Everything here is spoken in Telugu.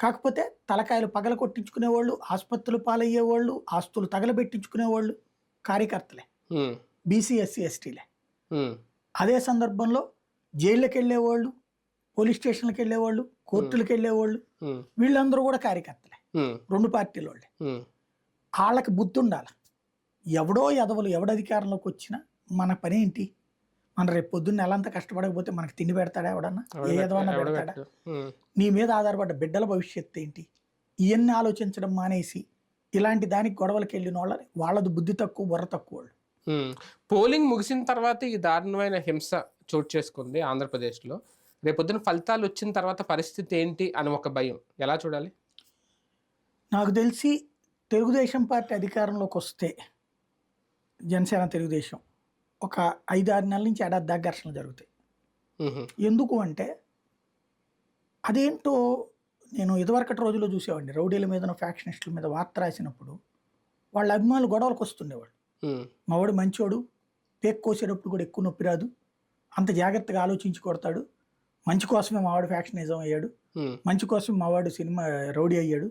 కాకపోతే తలకాయలు పగల కొట్టించుకునేవాళ్ళు ఆసుపత్రులు పాలయ్యేవాళ్ళు ఆస్తులు తగలబెట్టించుకునేవాళ్ళు కార్యకర్తలే. బీసీ ఎస్సీ ఎస్టీలే. అదే సందర్భంలో జైళ్ళకి వెళ్ళేవాళ్ళు పోలీస్ స్టేషన్లకు వెళ్ళేవాళ్ళు కోర్టులకు వెళ్ళేవాళ్ళు వీళ్ళందరూ కూడా కార్యకర్తలే. రెండు పార్టీల వాళ్ళే వాళ్ళకి బుద్ధి ఉండాలి ఎవడో ఎదవలు ఎవడ అధికారంలోకి వచ్చినా మన పని ఏంటి మన రేపు పొద్దున్న నెలంతా కష్టపడకపోతే మనకి తిండి పెడతాడా ఎవడన్నా? ఏ ఎదవన్నా పెడతాడా? నీ మీద ఆధారపడ్డ బిడ్డల భవిష్యత్తు ఏంటి? ఇవన్నీ ఆలోచించడం మానేసి ఇలాంటి దానికి గొడవలకి వెళ్ళిన వాళ్ళని వాళ్ళది బుద్ధి తక్కువ బుర్ర తక్కువ. పోలింగ్ ముగిసిన తర్వాత ఈ దారుణమైన హింస చోటు చేసుకుంది ఆంధ్రప్రదేశ్లో. రేపొద్దున ఫలితాలు వచ్చిన తర్వాత పరిస్థితి ఏంటి అని ఒక భయం. ఎలా చూడాలి? నాకు తెలిసి తెలుగుదేశం పార్టీ అధికారంలోకి వస్తే జనసేన తెలుగుదేశం. ఒక ఐదు ఆరు నెలల నుంచి ఏడాది దాకా ఘర్షణలు జరుగుతాయి. ఎందుకు అంటే అదేంటో నేను ఇదివరకటి రోజుల్లో చూసేవాడిని. రౌడీల మీద ఫ్యాక్షనిస్టుల మీద వార్త రాసినప్పుడు వాళ్ళ అభిమానులు గొడవలకు వస్తుండేవాళ్ళు. ఉమ్, మావాడు మంచోడు పేక్ కోసేటప్పుడు కూడా ఎక్కువ నొప్పి రాదు అంత జాగ్రత్తగా ఆలోచించి కొడతాడు మంచి కోసమే మావాడు ఫ్యాక్షనిజం అయ్యాడు మంచి కోసం మావాడు సినిమా రౌడీ అయ్యాడు